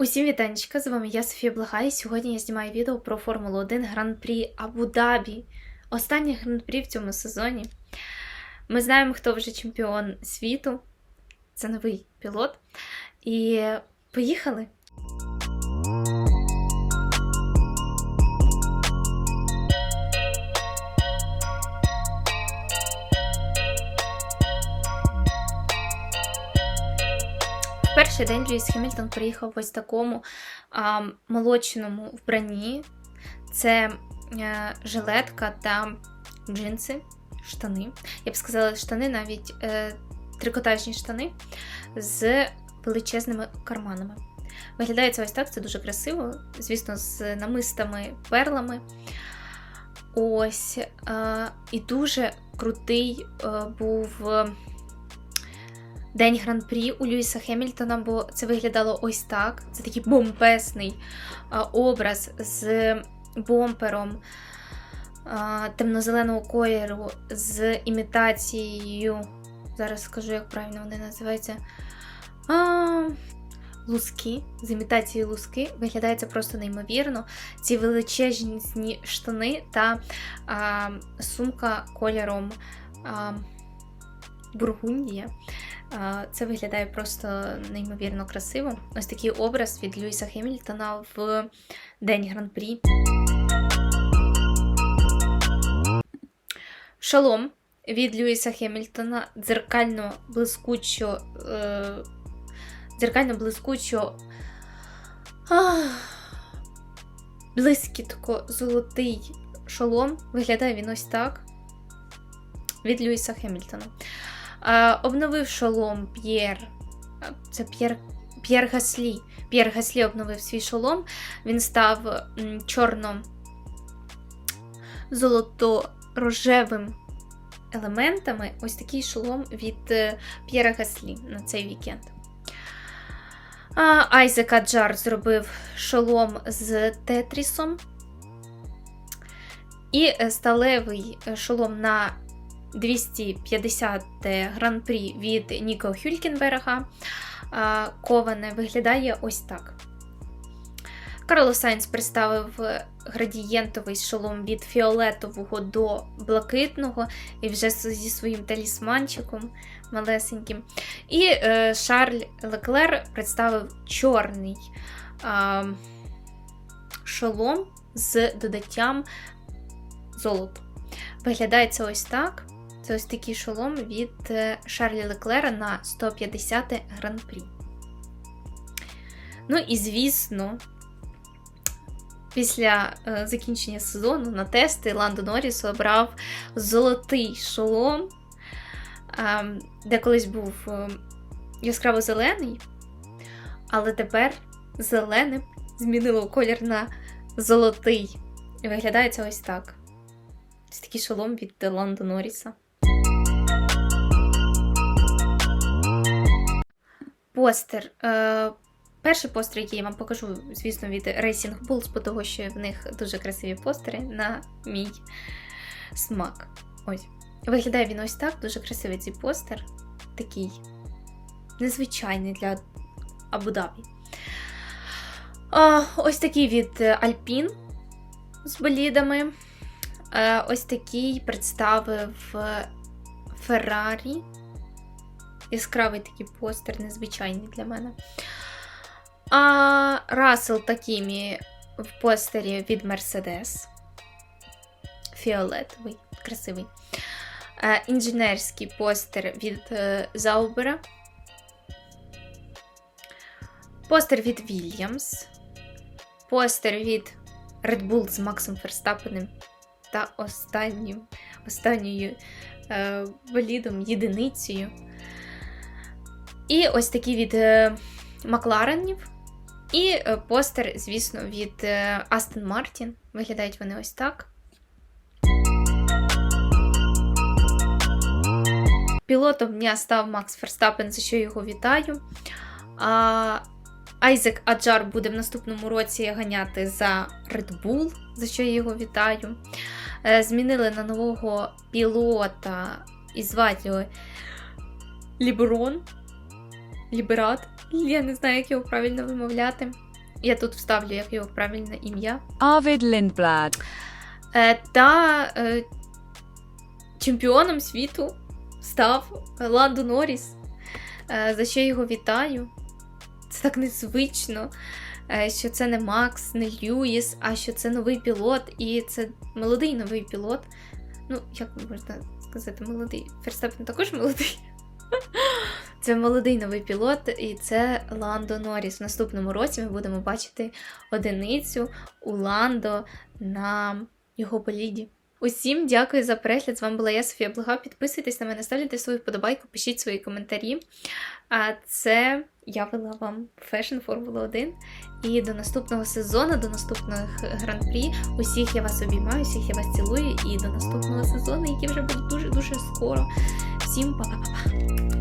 Усім вітанечка, з вами я Софія Блага, і сьогодні я знімаю відео про Формулу 1 Гран-прі Абу-Дабі. Останнє гран-прі в цьому сезоні. Ми знаємо, хто вже чемпіон світу. Це новий пілот. І поїхали! Перший день Льюіс Хемільтон приїхав в ось такому а, молочному вбранні. Це е, жилетка та джинси, штани. Я б сказала, штани навіть е, трикотажні штани з величезними карманами. Виглядає це ось так, це дуже красиво, звісно, з намистами, перлами. Ось. Е, і дуже крутий е, був. День гран-прі у Льюіса Хемільтона, бо це виглядало ось так. Це такий бомбесний образ з бомпером темно-зеленого кольору, з імітацією. Зараз скажу, як правильно вони називаються. А, луски. З імітацією луски. Виглядає це просто неймовірно. Ці величезні штани та а, сумка кольором а, Бургундія. Це виглядає просто неймовірно красиво. Ось такий образ від Льюіса Хемільтона в День гран-прі. Шолом від Льюіса Хемільтона дзеркально блискучо. Е, дзеркально блискучо. Блискітко золотий шолом. Виглядає він ось так. Від Льюіса Хемільтона. Обновив шолом П'єр. Це П'єр П'єр Гаслі. П'єр Гаслі обновив свій шолом. Він став чорно-золото-рожевим елементами. Ось такий шолом від е, П'єра Гаслі на цей вікенд. А, Айзек Аджар зробив шолом з Тетрісом. І е, сталевий е, шолом на 250 гран-прі від Ніко Хюлькенберга. Коване виглядає ось так. Карло Сайнс представив градієнтовий шолом від фіолетового до блакитного і вже зі своїм талісманчиком малесеньким. І е, Шарль Леклер представив чорний а, шолом з додаттям золоту. Виглядає це ось так. Це ось такий шолом від е, Шарлі Леклера на 150 гран-прі. Ну і звісно, після е, закінчення сезону на тести Ландо Норріс обрав золотий шолом, е, де колись був яскраво зелений, але тепер зеленим змінило колір на золотий. І виглядає це ось так. Це такий шолом від Ландо Норріса. Постер. Е, перший постер, який я вам покажу, звісно, від Racing Bulls, бо того, що в них дуже красиві постери на мій смак. Ось. Виглядає він ось так, дуже красивий цей постер. Такий незвичайний для Абу-Дабі. Ось такий від Alpine з болідами. Е, ось такий представив Феррарі. Яскравий такий постер, незвичайний для мене. А Рассел Такімі в постері від Mercedes. Фіолетовий, красивий. Інженерський постер від е, Заубера. Постер від Williams. Постер від Red Bull з Максом Ферстапенем та останнім, останньою е, болідом, єдиницею. І ось такі від е, Макларенів. І е, постер, звісно, від е, Астон Мартін. Виглядають вони ось так. Пілотом дня став Макс Ферстапен, за що його вітаю. А, Айзек Аджар буде в наступному році ганяти за Red Bull, за що я його вітаю. Е, Змінили на нового пілота і звати його Ліберон. Ліберат. Я не знаю, як його правильно вимовляти. Я тут вставлю як його правильне ім'я. Arvid Lindblad. Е, та е, чемпіоном світу став Ландо Норріс, е, за що його вітаю. Це так незвично, е, що це не Макс, не Льюіс, а що це новий пілот, і це молодий новий пілот. Ну, як можна сказати, молодий. Ферстапен також молодий. Це молодий новий пілот, і це Ландо Норріс. В наступному році ми будемо бачити одиницю у Ландо на його боліді. Усім дякую за перегляд. З вами була я, Софія Блага. Підписуйтесь на мене, ставте свою вподобайку, пишіть свої коментарі. А це я вела вам Fashion Формула 1. І до наступного сезону, до наступних гран-прі. Усіх я вас обіймаю, всіх я вас цілую. І до наступного сезону, який вже буде дуже-дуже скоро. Всім па-па-па-па!